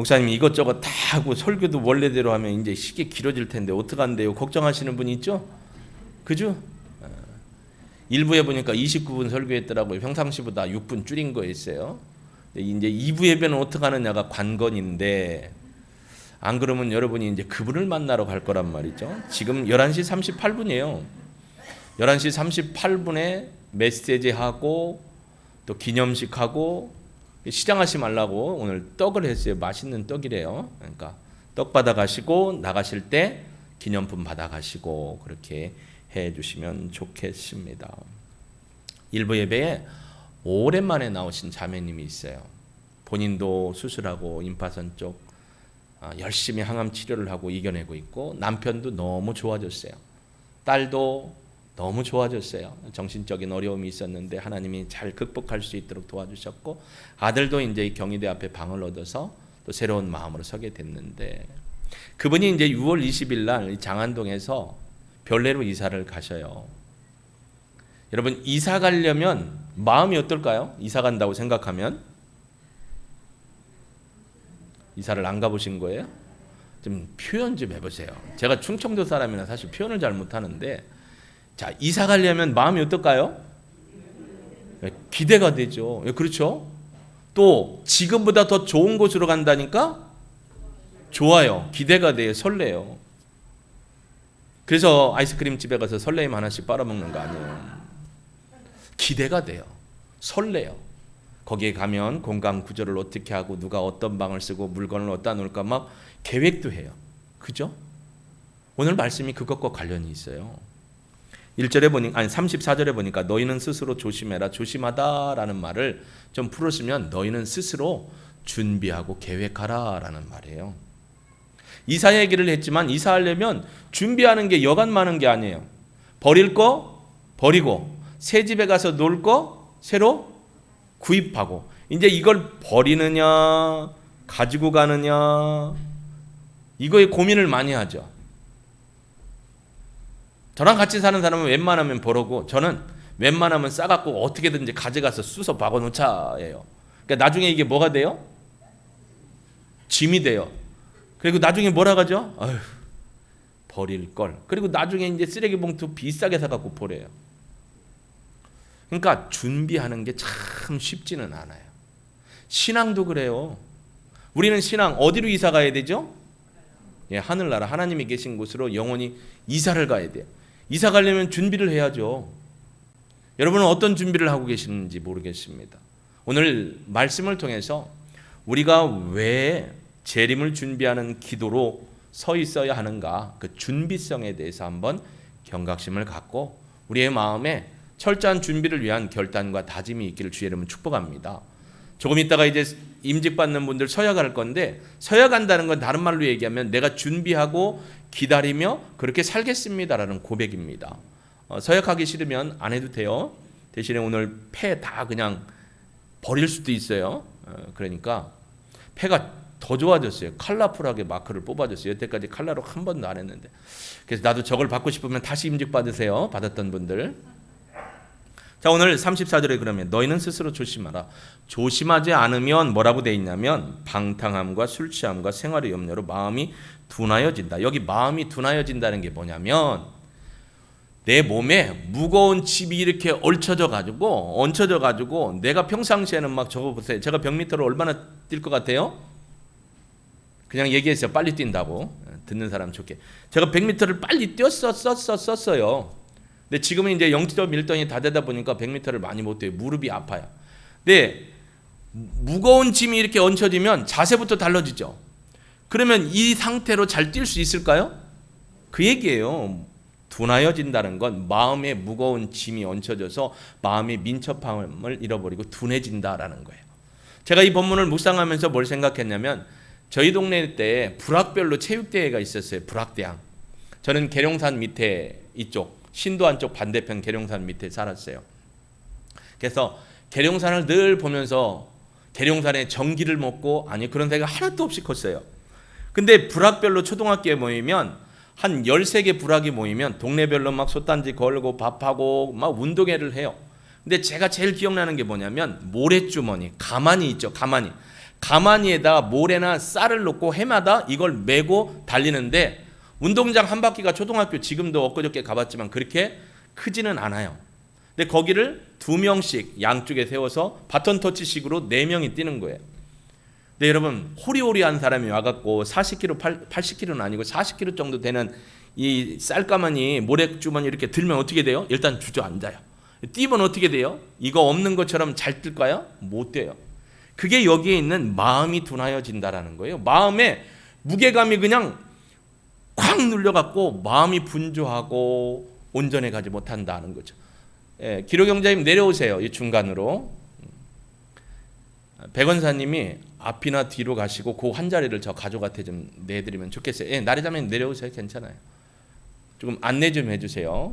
목사님이 이것저것 다 하고 설교도 원래대로 하면 이제 시기 길어질 텐데 어떡한데요? 걱정하시는 분이 있죠? 그죠? 어. 일부에 보니까 29분 설교했더라고요. 평상시보다 6분 줄인 거였어요. 근데 이제 2부 예배는 어떻게 하느냐가 관건인데 안 그러면 여러분이 이제 그분을 만나러 갈 거란 말이죠. 지금 11시 38분이에요. 11시 38분에 메시지 하고 또 기념식 하고 시장하시 말라고 오늘 떡을 했어요. 맛있는 떡이래요. 그러니까 떡 받아 가시고 나가실 때 기념품 받아 가시고 그렇게 해 주시면 좋겠습니다. 일부 예배에 오랜만에 나오신 자매님이 있어요. 본인도 수술하고 임파선 쪽 아, 열심히 항암 치료를 하고 이겨내고 있고 남편도 너무 좋아졌어요. 딸도 너무 좋아졌어요. 정신적인 어려움이 있었는데 하나님이 잘 극복할 수 있도록 도와주셨고 아들도 이제 경희대 앞에 방을 얻어서 또 새로운 마음으로 서게 됐는데 그분이 이제 6월 20일 날 장안동에서 별내로 이사를 가셔요. 여러분 이사 가려면 마음이 어떨까요? 이사 간다고 생각하면 이사를 안 가보신 거예요? 좀 표현 좀 해보세요. 제가 충청도 사람이라 사실 표현을 잘 못하는데 자 이사 가려면 마음이 어떨까요? 예, 기대가 되죠. 예, 그렇죠? 또 지금보다 더 좋은 곳으로 간다니까 좋아요. 기대가 돼요. 설레요. 그래서 아이스크림 집에 가서 설레임 하나씩 빨아먹는 거 아니에요. 기대가 돼요. 설레요. 거기에 가면 공간 구조를 어떻게 하고 누가 어떤 방을 쓰고 물건을 어디다 놓을까 막 계획도 해요. 그죠? 오늘 말씀이 그것과 관련이 있어요. 1절에 보니 아니 34절에 보니까 너희는 스스로 조심해라 조심하다라는 말을 좀 풀으시면 너희는 스스로 준비하고 계획하라라는 말이에요. 이사 얘기를 했지만 이사하려면 준비하는 게 여간 많은 게 아니에요. 버릴 거 버리고 새 집에 가서 놀 거 새로 구입하고 이제 이걸 버리느냐 가지고 가느냐 이거에 고민을 많이 하죠. 저랑 같이 사는 사람은 웬만하면 버르고 저는 웬만하면 싸갖고 어떻게든지 가져가서 쑤서 박아놓자예요. 그러니까 나중에 이게 뭐가 돼요? 짐이 돼요. 그리고 나중에 뭐라 가죠? 아휴, 버릴 걸. 그리고 나중에 이제 쓰레기 봉투 비싸게 사갖고 버려요. 그러니까 준비하는 게 참 쉽지는 않아요. 신앙도 그래요. 우리는 신앙 어디로 이사 가야 되죠? 예, 하늘나라 하나님이 계신 곳으로 영원히 이사를 가야 돼요. 이사 가려면 준비를 해야죠. 여러분은 어떤 준비를 하고 계시는지 모르겠습니다. 오늘 말씀을 통해서 우리가 왜 재림을 준비하는 기도로 서 있어야 하는가 그 준비성에 대해서 한번 경각심을 갖고 우리의 마음에 철저한 준비를 위한 결단과 다짐이 있기를 주의 이름으로 축복합니다. 조금 있다가 이제 임직 받는 분들 서약할 건데 서약한다는 건 다른 말로 얘기하면 내가 준비하고 기다리며 그렇게 살겠습니다라는 고백입니다. 어, 서약하기 싫으면 안 해도 돼요. 대신에 오늘 폐 다 그냥 버릴 수도 있어요. 어, 그러니까 폐가 더 좋아졌어요. 컬러풀하게 마크를 뽑아줬어요. 여태까지 컬러로 한 번도 안 했는데. 그래서 나도 저걸 받고 싶으면 다시 임직 받으세요. 받았던 분들. 자 오늘 34절에 그러면 너희는 스스로 조심하라. 조심하지 않으면 뭐라고 돼 있냐면 방탕함과 술 취함과 생활의 염려로 마음이 둔하여진다. 여기 마음이 둔하여진다는 게 뭐냐면 내 몸에 무거운 집이 이렇게 얽혀져 가지고 얹혀져 가지고 내가 평상시에는 막 저거 보세요. 제가 100m를 얼마나 뛸 것 같아요? 그냥 얘기했어요. 빨리 뛴다고. 듣는 사람 좋게. 제가 100m를 빨리 뛰었었었었어요. 근데 지금은 이제 0.1톤이 다 되다 보니까 100m를 많이 못 뛰어요. 무릎이 아파요. 근데 무거운 짐이 이렇게 얹혀지면 자세부터 달라지죠. 그러면 이 상태로 잘 뛸 수 있을까요? 그 얘기예요. 둔하여진다는 건 마음에 무거운 짐이 얹혀져서 마음의 민첩함을 잃어버리고 둔해진다라는 거예요. 제가 이 본문을 묵상하면서 뭘 생각했냐면 저희 동네 때 불학별로 체육대회가 있었어요. 불학대항. 저는 계룡산 밑에 이쪽 신도안 쪽 반대편 계룡산 밑에 살았어요. 그래서 계룡산을 늘 보면서 계룡산에 전기를 먹고 아니 그런 데가 하나도 없이 컸어요. 근데 불학별로 초등학교에 모이면 한 13개 불학이 모이면 동네별로 막 솥단지 걸고 밥하고 막 운동회를 해요. 근데 제가 제일 기억나는 게 뭐냐면 모래주머니 가만히 있죠. 가만히. 가마니에다 모래나 쌀을 넣고 해마다 이걸 메고 달리는데 운동장 한 바퀴가 초등학교 지금도 엊그저께 가봤지만 그렇게 크지는 않아요. 근데 거기를 두 명씩 양쪽에 세워서 바톤 터치식으로 네 명이 뛰는 거예요. 근데 여러분 호리호리한 사람이 와갖고 40kg, 80kg는 아니고 40kg 정도 되는 이 쌀가마니 모래주머니 이렇게 들면 어떻게 돼요? 일단 주저앉아요. 뛰면 어떻게 돼요? 이거 없는 것처럼 잘 뜰까요? 못 돼요. 그게 여기에 있는 마음이 둔하여진다라는 거예요. 마음에 무게감이 그냥 콱 눌려갖고 마음이 분주하고 온전해 가지 못한다는 거죠. 예, 기록영자님 내려오세요. 이 중간으로. 백원사님이 앞이나 뒤로 가시고 그 한 자리를 저 가족한테 좀 내드리면 좋겠어요. 예, 나리자면 내려오세요. 괜찮아요. 조금 안내 좀 해주세요.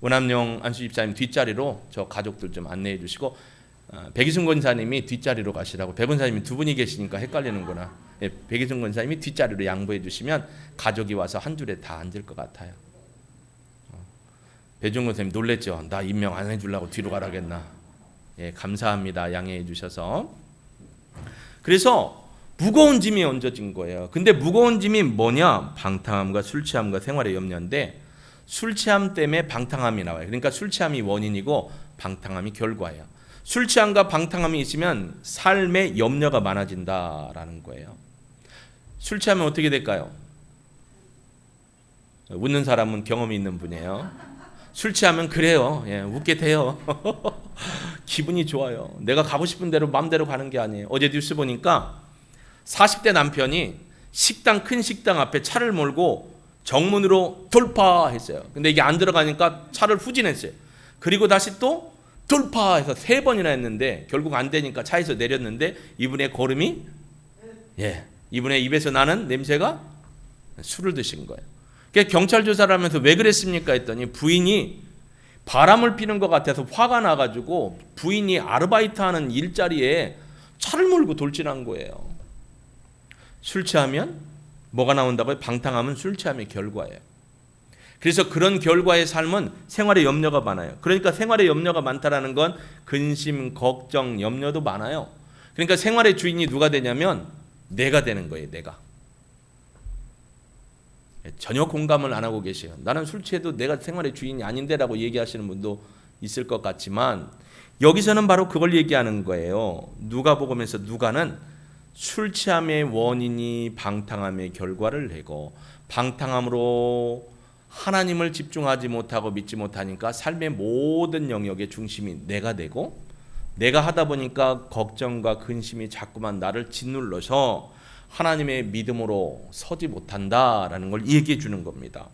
원암영 안수 집사님 뒷자리로 저 가족들 좀 안내해 주시고 어, 백이순 권사님이 뒷자리로 가시라고 백원사님이 두 분이 계시니까 헷갈리는구나. 예, 백이순 권사님이 뒷자리로 양보해 주시면 가족이 와서 한 줄에 다 앉을 것 같아요. 어, 배준 권사님 놀랬죠. 나 임명 안 해주려고 뒤로 가라겠나. 예, 감사합니다. 양해해 주셔서. 그래서 무거운 짐이 얹어진 거예요. 근데 무거운 짐이 뭐냐? 방탕함과 술 취함과 생활의 염려인데 술 취함 때문에 방탕함이 나와요. 그러니까 술 취함이 원인이고 방탕함이 결과예요. 술 취함과 방탕함이 있으면 삶의 염려가 많아진다라는 거예요. 술 취하면 어떻게 될까요? 웃는 사람은 경험이 있는 분이에요. 술 취하면 그래요. 예, 웃게 돼요. 기분이 좋아요. 내가 가고 싶은 대로 마음대로 가는 게 아니에요. 어제 뉴스 보니까 40대 남편이 식당 큰 식당 앞에 차를 몰고 정문으로 돌파했어요. 근데 이게 안 들어가니까 차를 후진했어요. 그리고 다시 또 돌파해서 세 번이나 했는데 결국 안 되니까 차에서 내렸는데 이분의 걸음이 예, 이분의 입에서 나는 냄새가 술을 드신 거예요. 그래서 경찰 조사를 하면서 왜 그랬습니까 했더니 부인이 바람을 피는 것 같아서 화가 나가지고 부인이 아르바이트하는 일자리에 차를 몰고 돌진한 거예요. 술 취하면 뭐가 나온다고요? 방탕하면 술 취함의 결과예요. 그래서 그런 결과의 삶은 생활에 염려가 많아요. 그러니까 생활에 염려가 많다라는 건 근심, 걱정, 염려도 많아요. 그러니까 생활의 주인이 누가 되냐면 내가 되는 거예요. 내가. 전혀 공감을 안 하고 계세요. 나는 술 취해도 내가 생활의 주인이 아닌데라고 얘기하시는 분도 있을 것 같지만 여기서는 바로 그걸 얘기하는 거예요. 누가복음에서 누가는 술 취함의 원인이 방탕함의 결과를 내고 방탕함으로 하나님을 집중하지 못하고 믿지 못하니까 삶의 모든 영역의 중심이 내가 되고 내가 하다 보니까 걱정과 근심이 자꾸만 나를 짓눌러서 하나님의 믿음으로 서지 못한다라는 걸 얘기해 주는 겁니다.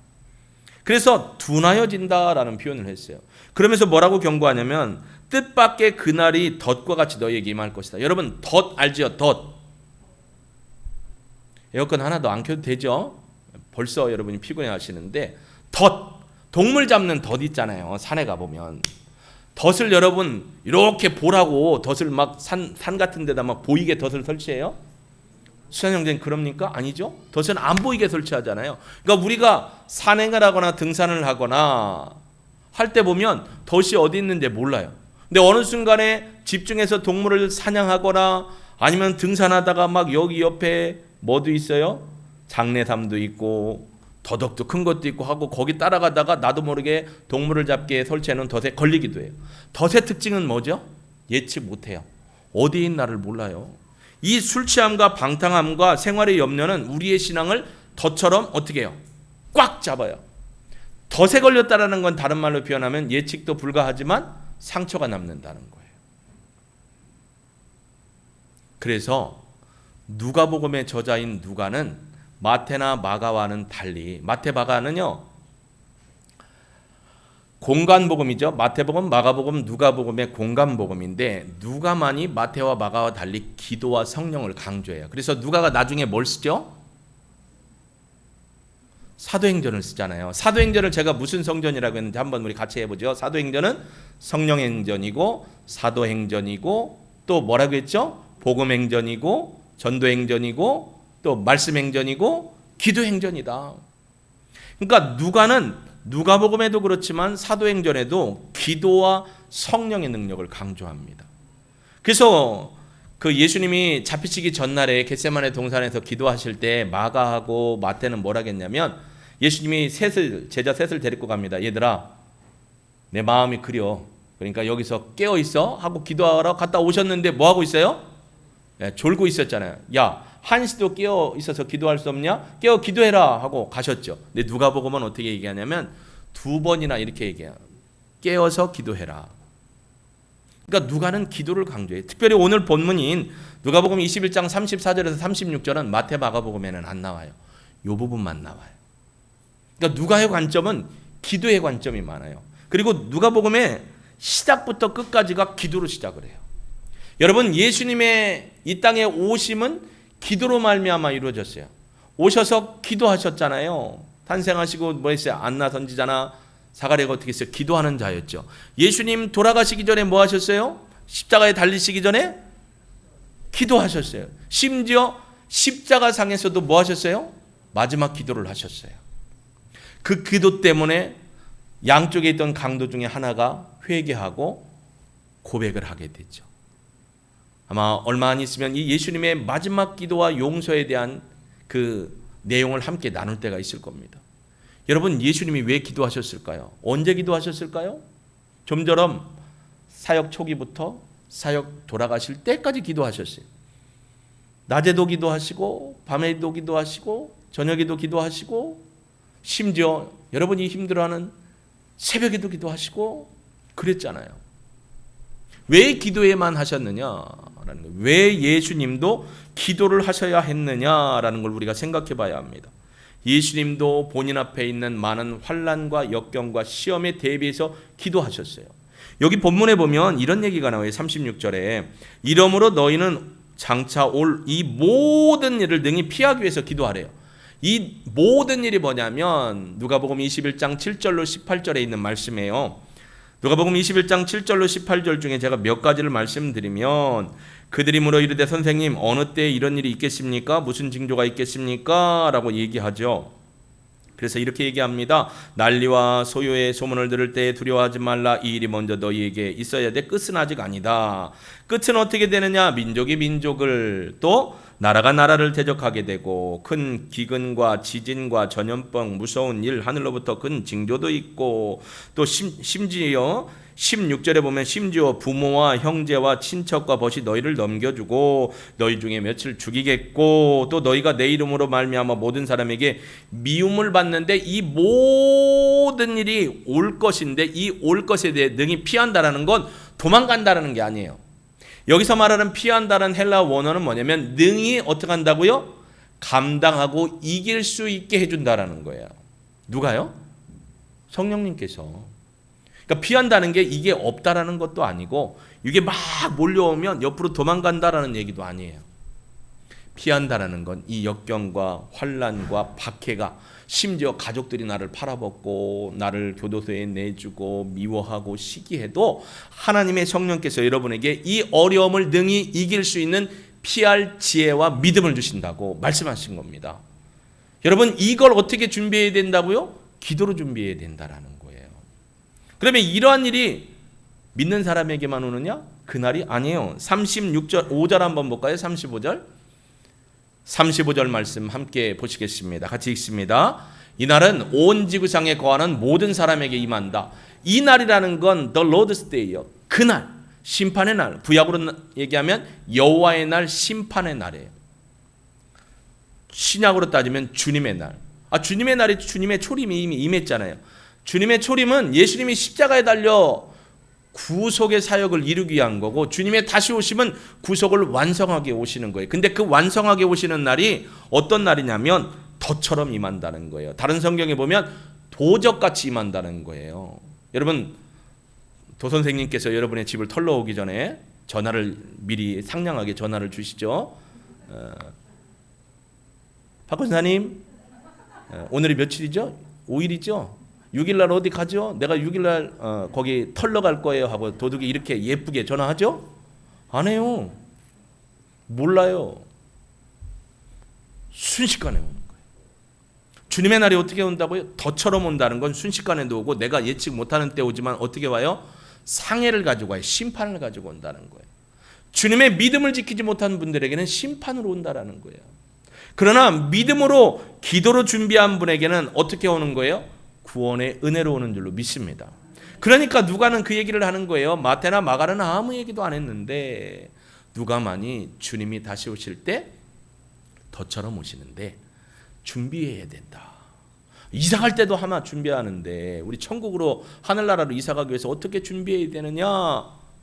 그래서 둔하여진다라는 표현을 했어요. 그러면서 뭐라고 경고하냐면 뜻밖의 그날이 덫과 같이 너에게 임할 것이다. 여러분 덫 알지요? 덫. 에어컨 하나도 안 켜도 되죠? 벌써 여러분이 피곤해 하시는데 덫 동물 잡는 덫 있잖아요. 산에 가 보면 덫을 여러분 이렇게 보라고 덫을 막 산 산 같은 데다 막 보이게 덫을 설치해요? 수산 형제는 그럽니까? 아니죠. 덫은 안 보이게 설치하잖아요. 그러니까 우리가 산행을 하거나 등산을 하거나 할 때 보면 덫이 어디 있는지 몰라요. 근데 어느 순간에 집중해서 동물을 사냥하거나 아니면 등산하다가 막 여기 옆에 뭐도 있어요? 장내삼도 있고 더덕도 큰 것도 있고 하고 거기 따라가다가 나도 모르게 동물을 잡기에 설치해놓은 덫에 걸리기도 해요. 덫의 특징은 뭐죠? 예측 못해요. 어디에 있나를 몰라요. 이 술 취함과 방탕함과 생활의 염려는 우리의 신앙을 덫처럼 어떻게 해요? 꽉 잡아요. 덫에 걸렸다라는 건 다른 말로 표현하면 예측도 불가하지만 상처가 남는다는 거예요. 그래서 누가복음의 저자인 누가는 마태나 마가와는 달리 마태 마가는요 공간 복음이죠. 마태복음, 마가복음, 누가복음의 공간 복음인데 누가만이 마태와 마가와 달리 기도와 성령을 강조해요. 그래서 누가가 나중에 뭘 쓰죠? 사도행전을 쓰잖아요. 사도행전을 제가 무슨 성전이라고 했는지 한번 우리 같이 해보죠. 사도행전은 성령행전이고 사도행전이고 또 뭐라고 했죠? 복음행전이고 전도행전이고 또 말씀 행전이고 기도 행전이다. 그러니까 누가는 누가복음에도 그렇지만 사도행전에도 기도와 성령의 능력을 강조합니다. 그래서 그 예수님이 잡히시기 전날에 겟세마네 동산에서 기도하실 때 마가하고 마태는 뭘 하겠냐면 예수님이 셋을 제자 셋을 데리고 갑니다. 얘들아 내 마음이 그려. 그러니까 여기서 깨어 있어 하고 기도하러 갔다 오셨는데 뭐 하고 있어요? 예, 졸고 있었잖아요. 야 한시도 깨어 있어서 기도할 수 없냐? 깨어 기도해라 하고 가셨죠. 근데 누가 보고만 어떻게 얘기하냐면 두 번이나 이렇게 얘기해요. 깨어서 기도해라. 그러니까 누가는 기도를 강조해. 특별히 오늘 본문인 누가복음 21장 34절에서 36절은 마태 마가복음에는 안 나와요. 요 부분만 나와요. 그러니까 누가의 관점은 기도의 관점이 많아요. 그리고 누가복음의 시작부터 끝까지가 기도로 시작을 해요. 여러분 예수님의 이 땅에 오심은 기도로 말미암아 이루어졌어요. 오셔서 기도하셨잖아요. 탄생하시고 뭐 했어요? 안나 선지자나 사가랴가 어떻게 했어요? 기도하는 자였죠. 예수님 돌아가시기 전에 뭐 하셨어요? 십자가에 달리시기 전에 기도하셨어요. 심지어 십자가 상에서도 뭐 하셨어요? 마지막 기도를 하셨어요. 그 기도 때문에 양쪽에 있던 강도 중에 하나가 회개하고 고백을 하게 되죠. 아마 얼마 안 있으면 이 예수님의 마지막 기도와 용서에 대한 그 내용을 함께 나눌 때가 있을 겁니다. 여러분 예수님이 왜 기도하셨을까요? 언제 기도하셨을까요? 좀처럼 사역 초기부터 사역 돌아가실 때까지 기도하셨어요. 낮에도 기도하시고 밤에도 기도하시고 저녁에도 기도하시고 심지어 여러분이 힘들어하는 새벽에도 기도하시고 그랬잖아요. 왜 기도에만 하셨느냐 라는 거예요. 왜 예수님도 기도를 하셔야 했느냐라는 걸 우리가 생각해 봐야 합니다. 예수님도 본인 앞에 있는 많은 환란과 역경과 시험에 대비해서 기도하셨어요. 여기 본문에 보면 이런 얘기가 나와요. 36절에 이러므로 너희는 장차 올 이 모든 일을 능히 피하기 위해서 기도하래요. 이 모든 일이 뭐냐면 누가복음 21장 7절로 18절에 있는 말씀이에요. 누가복음 21장 7절로 18절 중에 제가 몇 가지를 말씀드리면 그들이 물어 이르되 선생님 어느 때 이런 일이 있겠습니까? 무슨 징조가 있겠습니까? 라고 얘기하죠. 그래서 이렇게 얘기합니다. 난리와 소요의 소문을 들을 때 두려워하지 말라. 이 일이 먼저 너희에게 있어야 돼. 끝은 아직 아니다. 끝은 어떻게 되느냐? 민족이 민족을 또 나라가 나라를 대적하게 되고 큰 기근과 지진과 전염병 무서운 일 하늘로부터 큰 징조도 있고 또 심, 심지어 16절에 보면 심지어 부모와 형제와 친척과 벗이 너희를 넘겨주고 너희 중에 며칠 죽이겠고 또 너희가 내 이름으로 말미암아 모든 사람에게 미움을 받는데 이 모든 일이 올 것인데 이 올 것에 대해 능히 피한다라는 건 도망간다라는 게 아니에요. 여기서 말하는 피한다는 헬라 원어는 뭐냐면 능히 어떻게 한다고요? 감당하고 이길 수 있게 해준다라는 거예요. 누가요? 성령님께서. 그러니까 피한다는 게 이게 없다라는 것도 아니고 이게 막 몰려오면 옆으로 도망간다라는 얘기도 아니에요. 피한다라는 건 이 역경과 환란과 박해가 심지어 가족들이 나를 팔아먹고 나를 교도소에 내주고 미워하고 시기해도 하나님의 성령께서 여러분에게 이 어려움을 능히 이길 수 있는 피할 지혜와 믿음을 주신다고 말씀하신 겁니다. 여러분 이걸 어떻게 준비해야 된다고요? 기도로 준비해야 된다라는. 그러면 이러한 일이 믿는 사람에게만 오느냐? 그날이 아니에요. 36절 5절 한번 볼까요? 35절. 35절 말씀 함께 보시겠습니다. 같이 읽습니다. 이 날은 온 지구상에 거하는 모든 사람에게 임한다. 이 날이라는 건 the Lord's Day요. 그날 심판의 날. 구약으로 얘기하면 여호와의 날, 심판의 날이에요. 신약으로 따지면 주님의 날. 아 주님의 날이 주님의 초림이 이미 임했잖아요. 주님의 초림은 예수님이 십자가에 달려 구속의 사역을 이루기 위한 거고 주님의 다시 오심은 구속을 완성하게 오시는 거예요. 근데 그 완성하게 오시는 날이 어떤 날이냐면 덫처럼 임한다는 거예요. 다른 성경에 보면 도적같이 임한다는 거예요. 여러분 도 선생님께서 여러분의 집을 털러 오기 전에 전화를 미리 상냥하게 전화를 주시죠. 어, 박 권사님 어, 오늘이 며칠이죠? 5일이죠? 6일날 어디 가죠? 내가 6일날 어, 거기 털러 갈 거예요 하고 도둑이 이렇게 예쁘게 전화하죠? 안 해요. 몰라요. 순식간에 오는 거예요. 주님의 날이 어떻게 온다고요? 덫처럼 온다는 건 순식간에도 오고 내가 예측 못하는 때 오지만 어떻게 와요? 상해를 가지고 와요. 심판을 가지고 온다는 거예요. 주님의 믿음을 지키지 못한 분들에게는 심판으로 온다라는 거예요. 그러나 믿음으로 기도로 준비한 분에게는 어떻게 오는 거예요? 구원의 은혜로 오는 줄로 믿습니다. 그러니까 누가는 그 얘기를 하는 거예요. 마태나 마가는 아무 얘기도 안 했는데 누가만이 주님이 다시 오실 때 더처럼 오시는데 준비해야 된다. 이사 갈 때도 하나 준비하는데 우리 천국으로 하늘나라로 이사 가기 위해서 어떻게 준비해야 되느냐?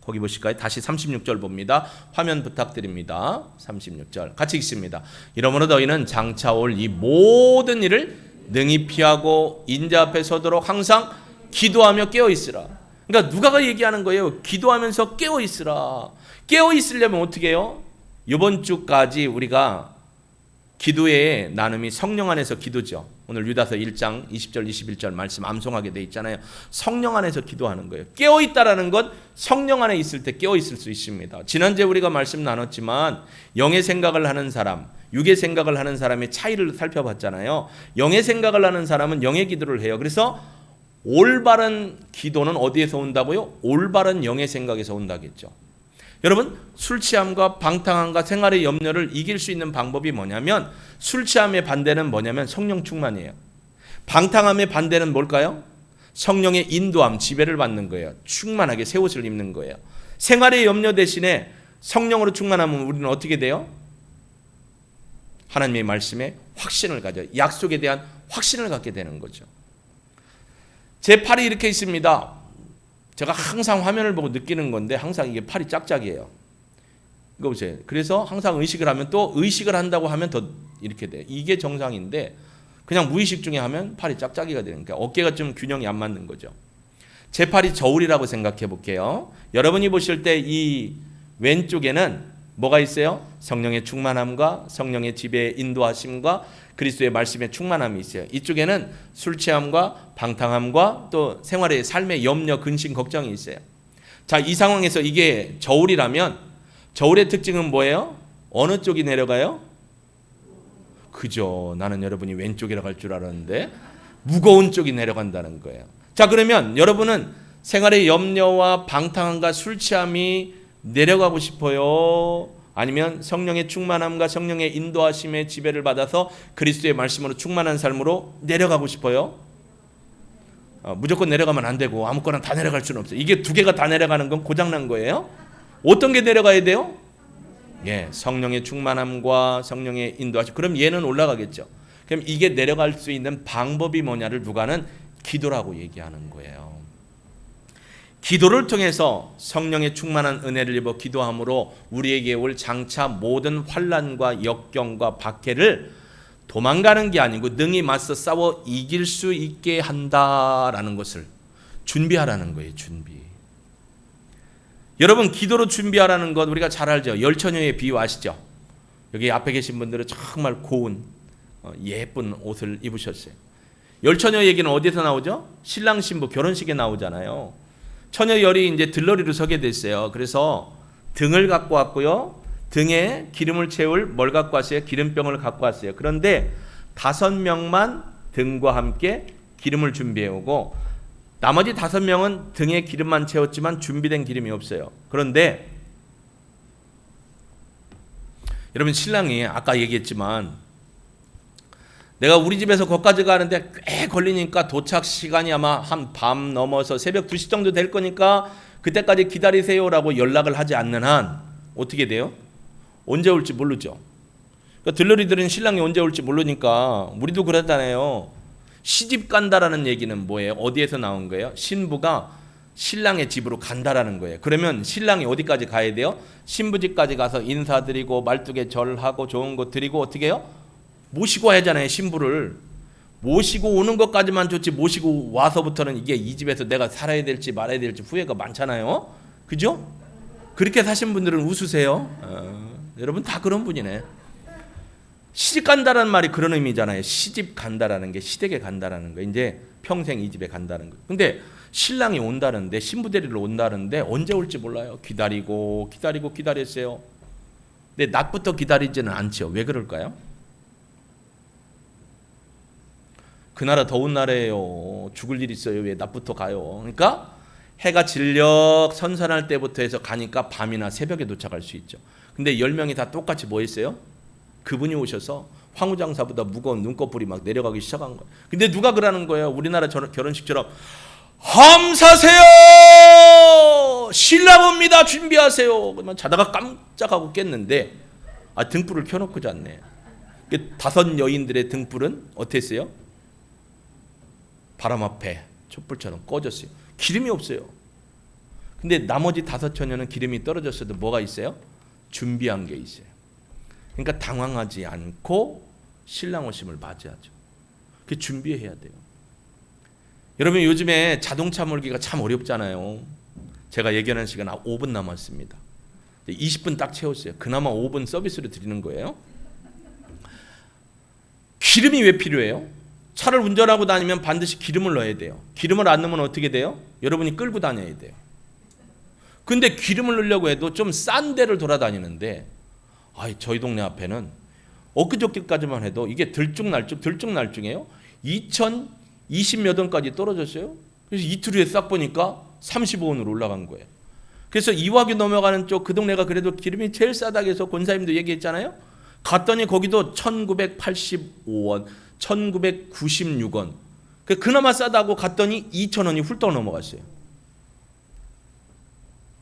거기 보실까요? 다시 36절 봅니다. 화면 부탁드립니다. 36절 같이 읽습니다. 이러므로 너희는 장차 올 이 모든 일을 능히 피하고 인자 앞에 서도록 항상 기도하며 깨어 있으라. 그러니까 누가가 얘기하는 거예요. 기도하면서 깨어 있으라. 깨어 있으려면 어떻게 해요? 이번 주까지 우리가 기도의 나눔이 성령 안에서 기도죠. 오늘 유다서 1장 20절 21절 말씀 암송하게 돼 있잖아요. 성령 안에서 기도하는 거예요. 깨어 있다라는 건 성령 안에 있을 때 깨어 있을 수 있습니다. 지난주에 우리가 말씀 나눴지만 영의 생각을 하는 사람, 육의 생각을 하는 사람의 차이를 살펴봤잖아요. 영의 생각을 하는 사람은 영의 기도를 해요. 그래서 올바른 기도는 어디에서 온다고요? 올바른 영의 생각에서 온다겠죠. 여러분 술 취함과 방탕함과 생활의 염려를 이길 수 있는 방법이 뭐냐면 술 취함의 반대는 뭐냐면 성령 충만이에요. 방탕함의 반대는 뭘까요? 성령의 인도함, 지배를 받는 거예요. 충만하게 새 옷을 입는 거예요. 생활의 염려 대신에 성령으로 충만하면 우리는 어떻게 돼요? 하나님의 말씀에 확신을 가져 약속에 대한 확신을 갖게 되는 거죠. 제 팔이 이렇게 있습니다. 제가 항상 화면을 보고 느끼는 건데 항상 이게 팔이 짝짝이에요. 이거 보세요. 그래서 항상 의식을 하면 또 의식을 한다고 하면 더 이렇게 돼. 이게 정상인데 그냥 무의식 중에 하면 팔이 짝짝이가 되는 거예요. 어깨가 좀 균형이 안 맞는 거죠. 제 팔이 저울이라고 생각해 볼게요. 여러분이 보실 때 이 왼쪽에는 뭐가 있어요? 성령의 충만함과 성령의 지배 인도하심과 그리스도의 말씀의 충만함이 있어요. 이쪽에는 술 취함과 방탕함과 또 생활의 삶의 염려, 근심, 걱정이 있어요. 자, 이 상황에서 이게 저울이라면 저울의 특징은 뭐예요? 어느 쪽이 내려가요? 그죠. 나는 여러분이 왼쪽이라고 할 줄 알았는데 무거운 쪽이 내려간다는 거예요. 자, 그러면 여러분은 생활의 염려와 방탕함과 술 취함이 내려가고 싶어요. 아니면 성령의 충만함과 성령의 인도하심의 지배를 받아서 그리스도의 말씀으로 충만한 삶으로 내려가고 싶어요. 어, 무조건 내려가면 안 되고 아무거나 다 내려갈 수는 없어요. 이게 두 개가 다 내려가는 건 고장난 거예요. 어떤 게 내려가야 돼요? 예, 성령의 충만함과 성령의 인도하심. 그럼 얘는 올라가겠죠. 그럼 이게 내려갈 수 있는 방법이 뭐냐를 누가는 기도라고 얘기하는 거예요. 기도를 통해서 성령의 충만한 은혜를 입어 기도함으로 우리에게 올 장차 모든 환란과 역경과 박해를 도망가는 게 아니고 능히 맞서 싸워 이길 수 있게 한다라는 것을 준비하라는 거예요. 준비. 여러분 기도로 준비하라는 것 우리가 잘 알죠. 열처녀의 비유 아시죠? 여기 앞에 계신 분들은 정말 고운 어, 예쁜 옷을 입으셨어요. 열처녀 얘기는 어디서 나오죠? 신랑 신부 결혼식에 나오잖아요. 처녀 열이 이제 들러리로 서게 됐어요. 그래서 등을 갖고 왔고요. 등에 기름을 채울 뭘 갖고 왔어요? 기름병을 갖고 왔어요. 그런데 다섯 명만 등과 함께 기름을 준비해 오고 나머지 다섯 명은 등에 기름만 채웠지만 준비된 기름이 없어요. 그런데 여러분 신랑이 아까 얘기했지만 내가 우리 집에서 거기까지 가는데 꽤 걸리니까 도착 시간이 아마 한 밤 넘어서 새벽 2시 정도 될 거니까 그때까지 기다리세요라고 연락을 하지 않는 한 어떻게 돼요? 언제 올지 모르죠. 그러니까 들러리들은 신랑이 언제 올지 모르니까 우리도 그랬잖아요. 시집 간다라는 얘기는 뭐예요? 어디에서 나온 거예요? 신부가 신랑의 집으로 간다라는 거예요. 그러면 신랑이 어디까지 가야 돼요? 신부 집까지 가서 인사드리고 말뚝에 절하고 좋은 거 드리고 어떻게 해요? 모시고 하잖아요, 신부를. 모시고 오는 것까지만 좋지 모시고 와서부터는 이게 이 집에서 내가 살아야 될지 말아야 될지 후회가 많잖아요. 그죠? 그렇게 사신 분들은 웃으세요. 어, 여러분 다 그런 분이네. 시집 간다라는 말이 그런 의미잖아요. 시집 간다라는 게 시댁에 간다라는 거. 이제 평생 이 집에 간다는 거. 근데 신랑이 온다는데 신부 데리러 온다는데 언제 올지 몰라요. 기다리고 기다리고 기다렸어요. 근데 낮부터 기다리지는 않죠. 왜 그럴까요? 그 나라 더운 나라예요. 죽을 일 있어요. 왜 낮부터 가요? 그러니까 해가 진력 선선할 때부터 해서 가니까 밤이나 새벽에 도착할 수 있죠. 근데 열 명이 다 똑같이 뭐 했어요? 그분이 오셔서 황후장사보다 무거운 눈꺼풀이 막 내려가기 시작한 거예요. 근데 누가 그러는 거예요? 우리나라 저- 결혼식처럼 함사세요 신랑 옵니다 준비하세요 그러면 자다가 깜짝하고 깼는데 아 등불을 켜놓고 잤네 그 다섯 여인들의 등불은 어땠어요? 바람 앞에 촛불처럼 꺼졌어요 기름이 없어요 근데 나머지 다섯 처녀는 기름이 떨어졌어도 뭐가 있어요? 준비한 게 있어요 그러니까 당황하지 않고 신랑 오심을 맞이하죠 그 준비해야 돼요 여러분 요즘에 자동차 몰기가 참 어렵잖아요. 제가 얘기하는 시간 5분 남았습니다. 20분 딱 채웠어요. 그나마 5분 서비스로 드리는 거예요. 기름이 왜 필요해요? 차를 운전하고 다니면 반드시 기름을 넣어야 돼요. 기름을 안 넣으면 어떻게 돼요? 여러분이 끌고 다녀야 돼요. 근데 기름을 넣으려고 해도 좀 싼 데를 돌아다니는데 아, 저희 동네 앞에는 엊그저께까지만 해도 이게 들쭉날쭉 들쭉날쭉해요. 2020몇 원까지 떨어졌어요. 그래서 이틀 후에 싹 보니까 35원으로 올라간 거예요. 그래서 이화교 넘어가는 쪽 그 동네가 그래도 기름이 제일 싸다고 해서 권사님도 얘기했잖아요. 갔더니 거기도 1985원, 1996원. 그 그나마 싸다고 갔더니 2,000원이 훌떡 넘어갔어요.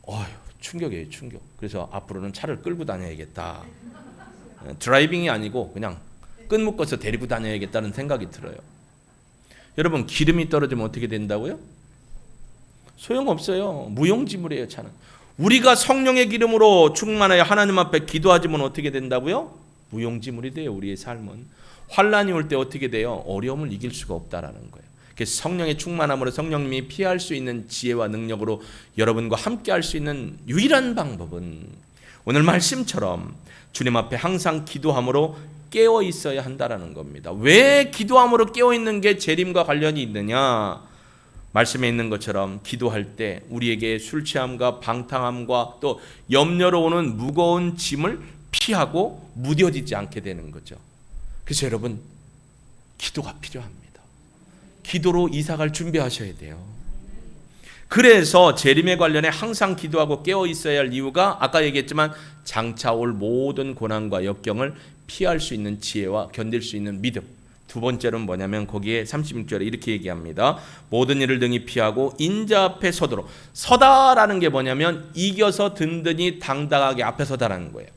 어휴, 충격이에요, 충격. 그래서 앞으로는 차를 끌고 다녀야겠다. 어, 드라이빙이 아니고 그냥 끈 묶어서 데리고 다녀야겠다는 생각이 들어요. 여러분 기름이 떨어지면 어떻게 된다고요? 소용없어요. 무용지물이에요, 차는. 우리가 성령의 기름으로 충만하여 하나님 앞에 기도하지면 어떻게 된다고요? 무용지물이 돼요, 우리의 삶은. 환란이 올 때 어떻게 돼요? 어려움을 이길 수가 없다라는 거예요. 그래서 성령의 충만함으로 성령님이 피할 수 있는 지혜와 능력으로 여러분과 함께 할 수 있는 유일한 방법은 오늘 말씀처럼 주님 앞에 항상 기도함으로 깨어 있어야 한다라는 겁니다. 왜 기도함으로 깨어 있는 게 재림과 관련이 있느냐? 말씀에 있는 것처럼 기도할 때 우리에게 술 취함과 방탕함과 또 염려로 오는 무거운 짐을 피하고 무뎌지지 않게 되는 거죠. 그래서 여러분 기도가 필요합니다. 기도로 이사갈 준비하셔야 돼요. 그래서 재림에 관련해 항상 기도하고 깨어 있어야 할 이유가 아까 얘기했지만 장차 올 모든 고난과 역경을 피할 수 있는 지혜와 견딜 수 있는 믿음. 두 번째로는 뭐냐면 거기에 36절에 이렇게 얘기합니다. 모든 일을 등이 피하고 인자 앞에 서도록 서다라는 게 뭐냐면 이겨서 든든히 당당하게 앞에 서다라는 거예요.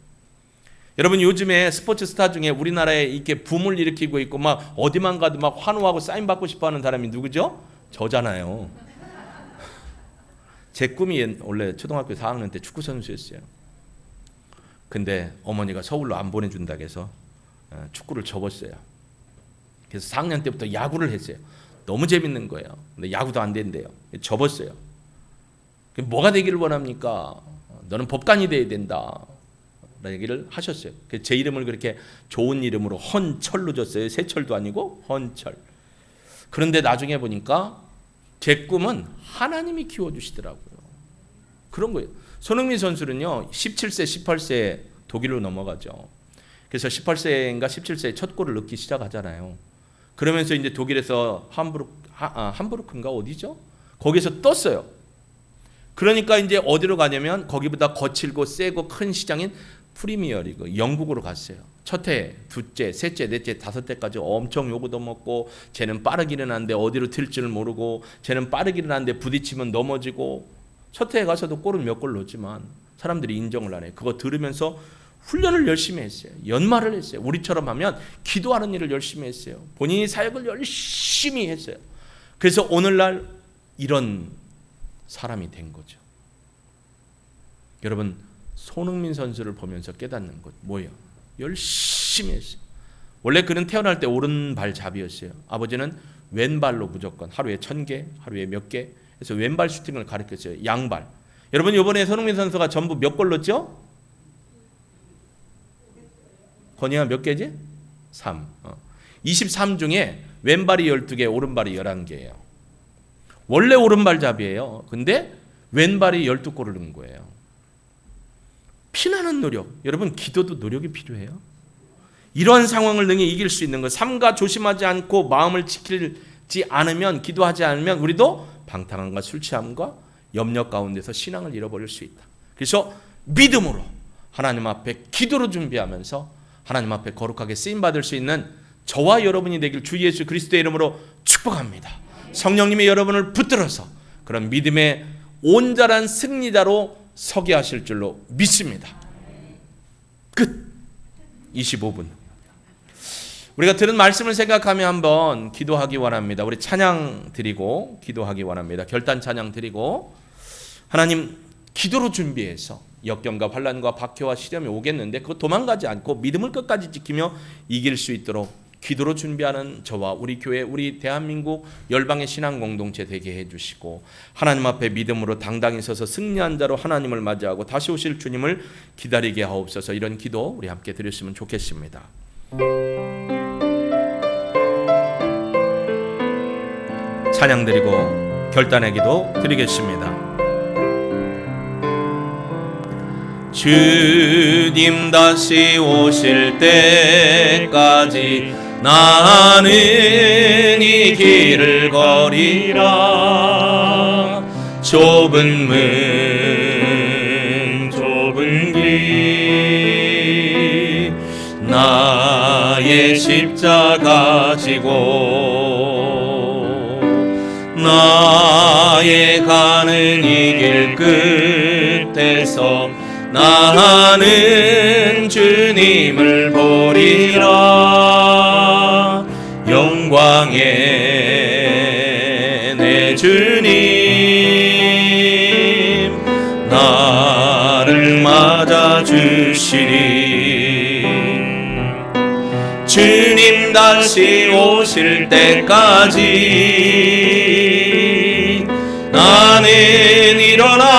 여러분 요즘에 스포츠 스타 중에 우리나라에 이렇게 붐을 일으키고 있고 막 어디만 가도 막 환호하고 사인 받고 싶어하는 사람이 누구죠? 저잖아요. 제 꿈이 옛- 원래 초등학교 4학년 때 축구 선수였어요. 근데 어머니가 서울로 안 보내준다고 해서 어, 축구를 접었어요. 그래서 4학년 때부터 야구를 했어요. 너무 재밌는 거예요. 근데 야구도 안 된대요. 접었어요. 뭐가 되기를 원합니까? 너는 법관이 돼야 된다. 얘기를 하셨어요. 그래서 제 이름을 그렇게 좋은 이름으로 헌철로 줬어요. 세철도 아니고 헌철. 그런데 나중에 보니까 제 꿈은 하나님이 키워주시더라고요. 그런 거예요. 손흥민 선수는요, 17세, 18세 독일로 넘어가죠. 그래서 18세인가 17세에 첫 골을 넣기 시작하잖아요. 그러면서 이제 독일에서 함부르크, 하, 아, 함부르크인가 어디죠? 거기서 떴어요. 그러니까 이제 어디로 가냐면 거기보다 거칠고 세고 큰 시장인 프리미어 리그 영국으로 갔어요. 첫 해, 두째, 셋째, 넷째, 다섯 때까지 엄청 요구도 먹고 쟤는 빠르기는 한데 어디로 튈지를 모르고 쟤는 빠르기는 한데 부딪히면 넘어지고 첫 해에 가서도 골은 몇 골 넣었지만 사람들이 인정을 안 해요. 그거 들으면서 훈련을 열심히 했어요. 연말을 했어요. 우리처럼 하면 기도하는 일을 열심히 했어요. 본인이 사역을 열심히 했어요. 그래서 오늘날 이런 사람이 된 거죠. 여러분 손흥민 선수를 보면서 깨닫는 것 뭐예요? 열심히 했어요. 원래 그는 태어날 때 오른발 잡이었어요. 아버지는 왼발로 무조건 하루에 천 개, 하루에 몇 개. 그래서 왼발 슈팅을 가르쳤어요. 양발. 여러분 이번에 손흥민 선수가 전부 몇 골 넣었죠? 건이야 몇 개지? 3. 어. 23 중에 왼발이 12개, 오른발이 11개예요. 원래 오른발 잡이에요. 근데 왼발이 12골을 넣은 거예요. 피나는 노력. 여러분 기도도 노력이 필요해요. 이러한 상황을 능히 이길 수 있는 것. 삼가 조심하지 않고 마음을 지키지 않으면 기도하지 않으면 우리도 방탕함과 술 취함과 염려 가운데서 신앙을 잃어버릴 수 있다. 그래서 믿음으로 하나님 앞에 기도로 준비하면서 하나님 앞에 거룩하게 쓰임 받을 수 있는 저와 여러분이 되길 주 예수 그리스도의 이름으로 축복합니다. 성령님이 여러분을 붙들어서 그런 믿음의 온전한 승리자로 서게 하실 줄로 믿습니다. 끝. 25분. 우리가 들은 말씀을 생각하며 한번 기도하기 원합니다. 우리 찬양 드리고 기도하기 원합니다. 결단 찬양 드리고 하나님 기도로 준비해서 역경과 환란과 박해와 시련이 오겠는데 그거 도망가지 않고 믿음을 끝까지 지키며 이길 수 있도록 기도로 준비하는 저와 우리 교회 우리 대한민국 열방의 신앙 공동체 되게 해 주시고 하나님 앞에 믿음으로 당당히 서서 승리한 자로 하나님을 맞이하고 다시 오실 주님을 기다리게 하옵소서 이런 기도 우리 함께 드렸으면 좋겠습니다. 찬양 드리고 결단의 기도 드리겠습니다. 주님 다시 오실 때까지 나는 이 길을 걸이라. 좁은 문 좁은 길. 나의 십자가 지고 나의 가는 이 길 끝에서 나는 주님 다시 오실 때까지 나는 일어나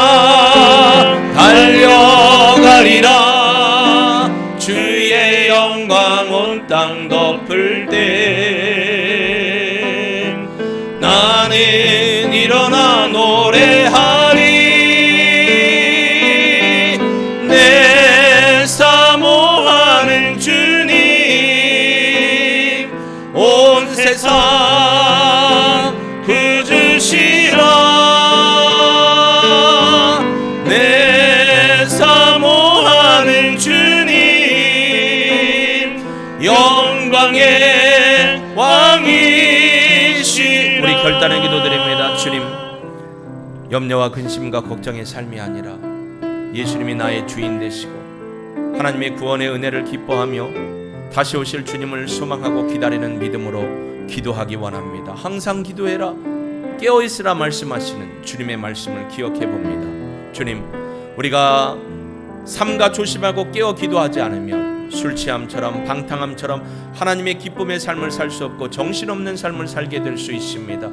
염려와 근심과 걱정의 삶이 아니라 예수님이 나의 주인 되시고 하나님의 구원의 은혜를 기뻐하며 다시 오실 주님을 소망하고 기다리는 믿음으로 기도하기 원합니다. 항상 기도해라. 깨어 있으라 말씀하시는 주님의 말씀을 기억해 봅니다. 주님, 우리가 삼가 조심하고 깨어 기도하지 않으면 술 취함처럼 방탕함처럼 하나님의 기쁨의 삶을 살 수 없고 정신없는 삶을 살게 될 수 있습니다.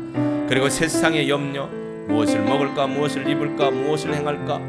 그리고 세상의 염려, 무엇을 먹을까, 무엇을 입을까, 무엇을 행할까,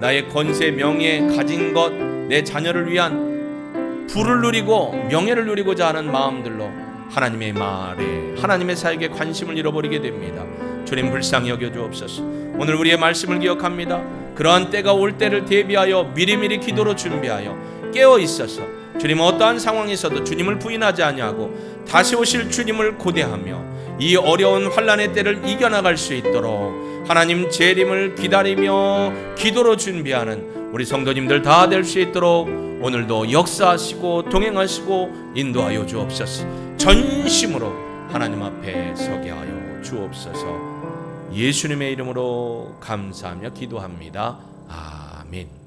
나의 권세, 명예, 가진 것, 내 자녀를 위한 부를 누리고 명예를 누리고자 하는 마음들로 하나님의 말에 하나님의 사역에 관심을 잃어버리게 됩니다. 주님 불쌍히 여겨 주옵소서. 오늘 우리의 말씀을 기억합니다. 그러한 때가 올 때를 대비하여 미리미리 기도로 준비하여 깨어 있어서 주님 어떠한 상황에서도 주님을 부인하지 아니하고 다시 오실 주님을 고대하며 이 어려운 환란의 때를 이겨나갈 수 있도록 하나님 재림을 기다리며 기도로 준비하는 우리 성도님들 다 될 수 있도록 오늘도 역사하시고 동행하시고 인도하여 주옵소서. 전심으로 하나님 앞에 서게 하여 주옵소서. 예수님의 이름으로 감사하며 기도합니다. 아멘.